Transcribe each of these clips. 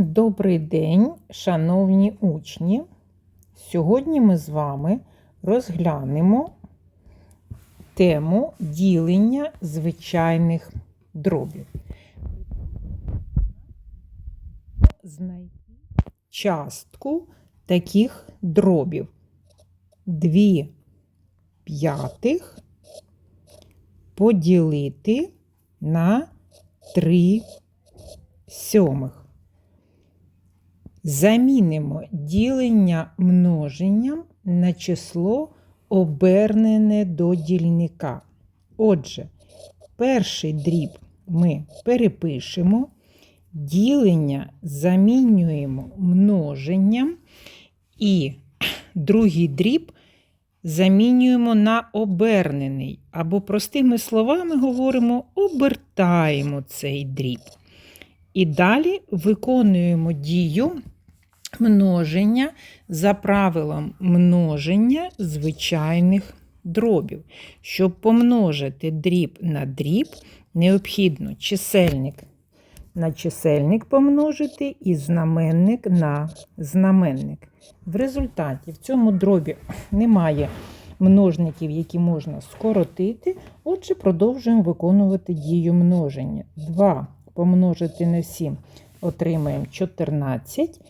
Добрий день, шановні учні! Сьогодні ми з вами розглянемо тему ділення звичайних дробів. Знайти частку таких дробів. Дві п'ятих поділити на три сьомих. Замінимо ділення множенням на число обернене до дільника. Отже, перший дріб ми перепишемо, ділення замінюємо множенням, і другий дріб замінюємо на обернений. Або, простими словами, говоримо, обертаємо цей дріб. І далі виконуємо дію множення за правилом множення звичайних дробів. Щоб помножити дріб на дріб, необхідно чисельник на чисельник помножити і знаменник на знаменник. В результаті в цьому дробі немає множників, які можна скоротити. Отже, продовжуємо виконувати дію множення. 2 помножити на 7 отримаємо 14,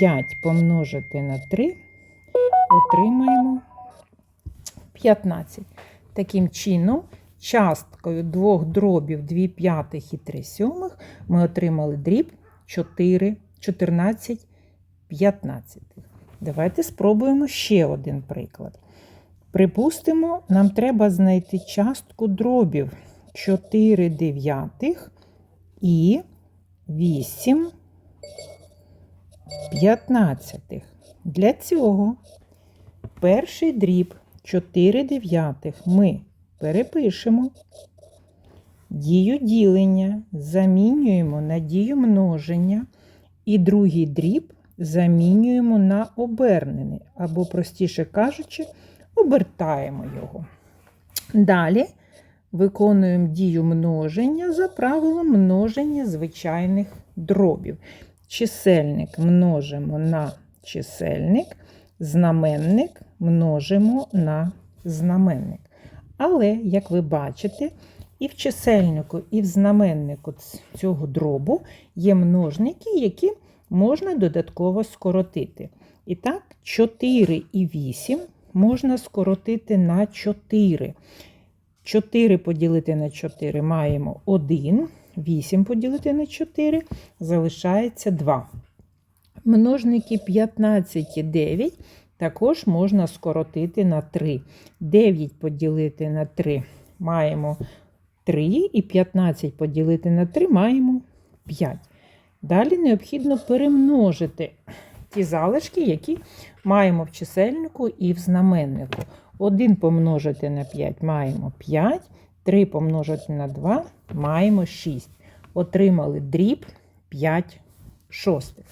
5 помножити на 3 отримаємо 15. Таким чином, часткою двох дробів 2 п'ятих і 3 сьомих ми отримали дріб 4, 14 15. Давайте спробуємо ще один приклад. Припустимо, нам треба знайти частку дробів 4 дев'ятих і 8 п'ятнадцятих. Для цього перший дріб 4 дев'ятих ми перепишемо. Дію ділення замінюємо на дію множення, і другий дріб замінюємо на обернений, або, простіше кажучи, обертаємо його. Далі виконуємо дію множення за правилом множення звичайних дробів. Чисельник множимо на чисельник, знаменник множимо на знаменник. Але, як ви бачите, і в чисельнику, і в знаменнику цього дробу є множники, які можна додатково скоротити. І так, 4 і 8 можна скоротити на 4. 4 поділити на 4 маємо 1, 8 поділити на 4 залишається 2. Множники 15 і 9 також можна скоротити на 3. 9 поділити на 3 маємо 3, і 15 поділити на 3 маємо 5. Далі необхідно перемножити ті залишки, які маємо в чисельнику і в знаменнику. 1 помножити на 5 маємо 5, 3 помножити на 2 маємо 6. Отримали дріб 5 шостих.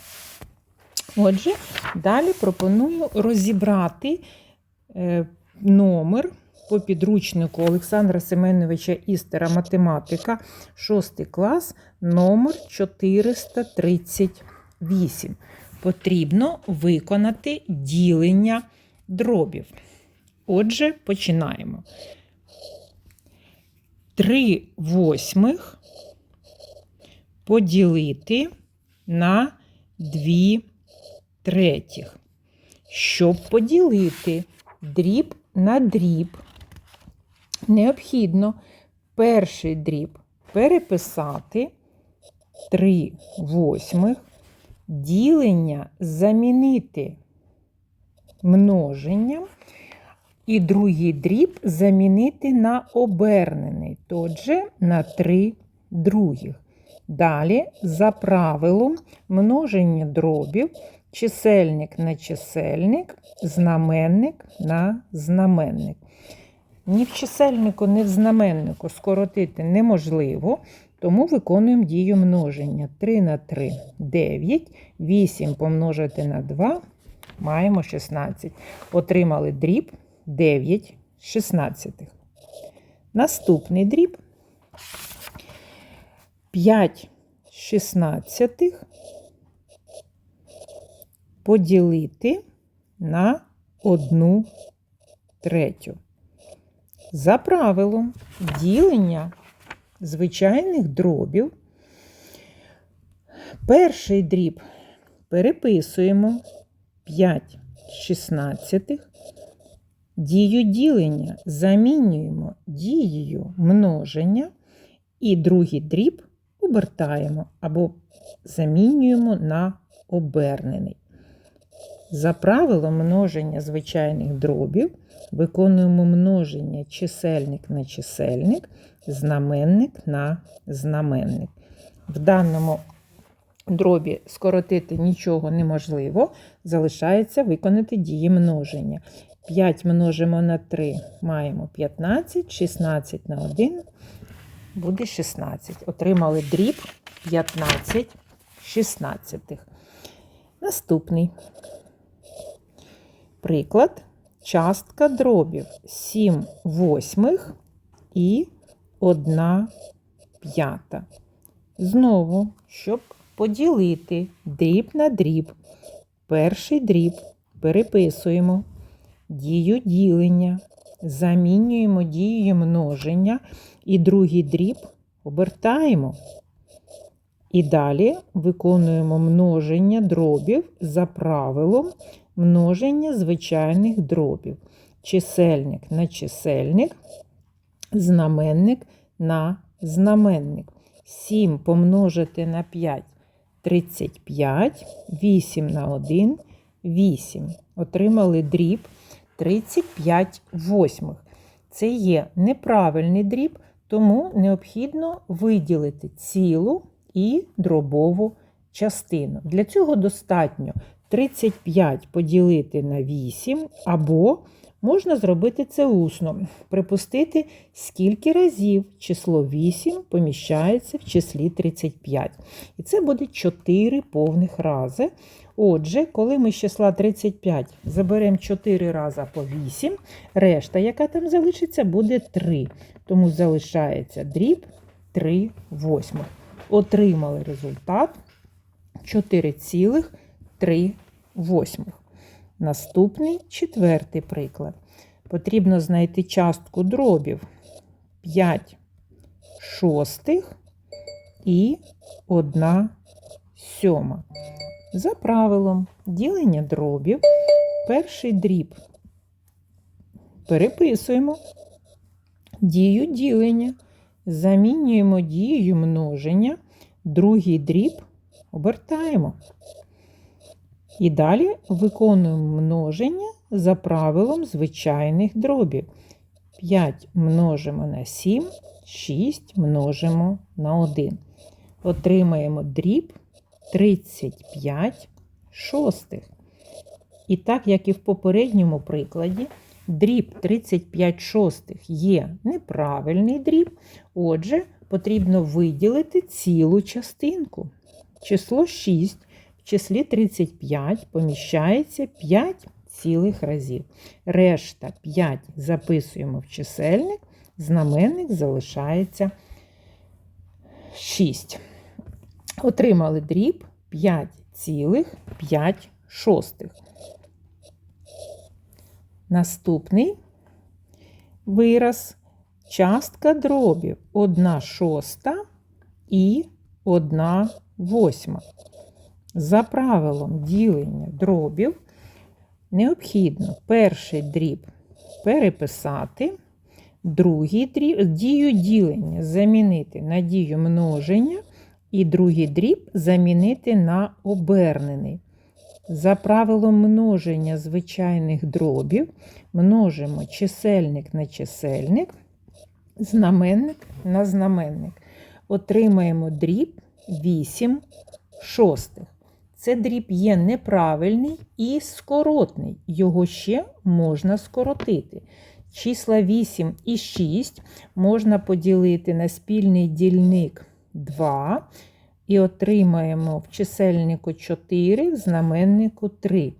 Отже, далі пропоную розібрати е, номер по підручнику Олександра Семеновича Істера математика, 6 клас, номер 438. Потрібно виконати ділення дробів. Отже, починаємо. 3 восьмих поділити на 2 третіх. Щоб поділити дріб на дріб, необхідно перший дріб переписати 3 восьмих, ділення замінити множенням, і другий дріб замінити на обернений, отже, на 3 других. Далі, за правилом множення дробів, чисельник на чисельник, знаменник на знаменник. Ні в чисельнику, ні в знаменнику скоротити неможливо, тому виконуємо дію множення. 3 на 3 9, 8 помножити на 2, маємо 16. Отримали дріб 9 шістнадцятих. Наступний дріб 5 шістнадцятих поділити на 1 третю. За правилом ділення звичайних дробів. Перший дріб переписуємо 5 шістнадцятих. Дію ділення замінюємо дією множення, і другий дріб обертаємо або замінюємо на обернений. За правилом множення звичайних дробів виконуємо множення чисельник на чисельник, знаменник на знаменник. В даному дробі скоротити нічого неможливо, залишається виконати дії множення. 5 множимо на 3, маємо 15, 16 на 1 буде 16. Отримали дріб 15 шістнадцятих. Наступний приклад. Частка дробів 7 восьмих і 1 п'ята. Знову, щоб поділити дріб на дріб. Перший дріб переписуємо дію ділення, замінюємо дією множення і другий дріб обертаємо. І далі виконуємо множення дробів за правилом множення звичайних дробів. Чисельник на чисельник, знаменник на знаменник. 7 помножити на 5 35, 8 на 1 8. Отримали дріб 35 восьмих. Це є неправильний дріб, тому необхідно виділити цілу і дробову частину. Для цього достатньо 35 поділити на 8, або можна зробити це усно, припустити, скільки разів число 8 поміщається в числі 35. І це буде 4 повних рази. Отже, коли ми з числа 35 заберемо 4 рази по 8, решта, яка там залишиться, буде 3. Тому залишається дріб 3 восьмих. Отримали результат 4,3 восьмих. Наступний четвертий приклад. Потрібно знайти частку дробів 5 шостих і 1 сьома. За правилом ділення дробів перший дріб переписуємо дію ділення, замінюємо дією множення, другий дріб обертаємо. І далі виконуємо множення за правилом звичайних дробів. 5 множимо на 7, 6 множимо на 1. Отримаємо дріб 35 шостих. І так, як і в попередньому прикладі, дріб 35 шостих є неправильний дріб, отже, потрібно виділити цілу частинку. Число 6 в числі 35 поміщається 5 цілих разів. Решта 5 записуємо в чисельник, знаменник залишається 6. Отримали дріб 5,5 шостих. Наступний вираз частка дробів 1 шоста і 1 восьма. За правилом ділення дробів необхідно перший дріб переписати, другий дріб дію ділення замінити на дію множення, і другий дріб замінити на обернений. За правилом множення звичайних дробів множимо чисельник на чисельник, знаменник на знаменник. Отримаємо дріб 8 шостих. Це дріб є неправильний і скоротний. Його ще можна скоротити. Числа 8 і 6 можна поділити на спільний дільник 2 і отримаємо в чисельнику 4, в знаменнику 3.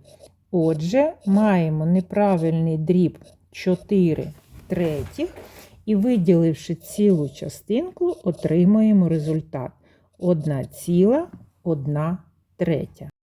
Отже, маємо неправильний дріб 4 третіх, і виділивши цілу частинку, отримаємо результат 1 ціла 1 третя.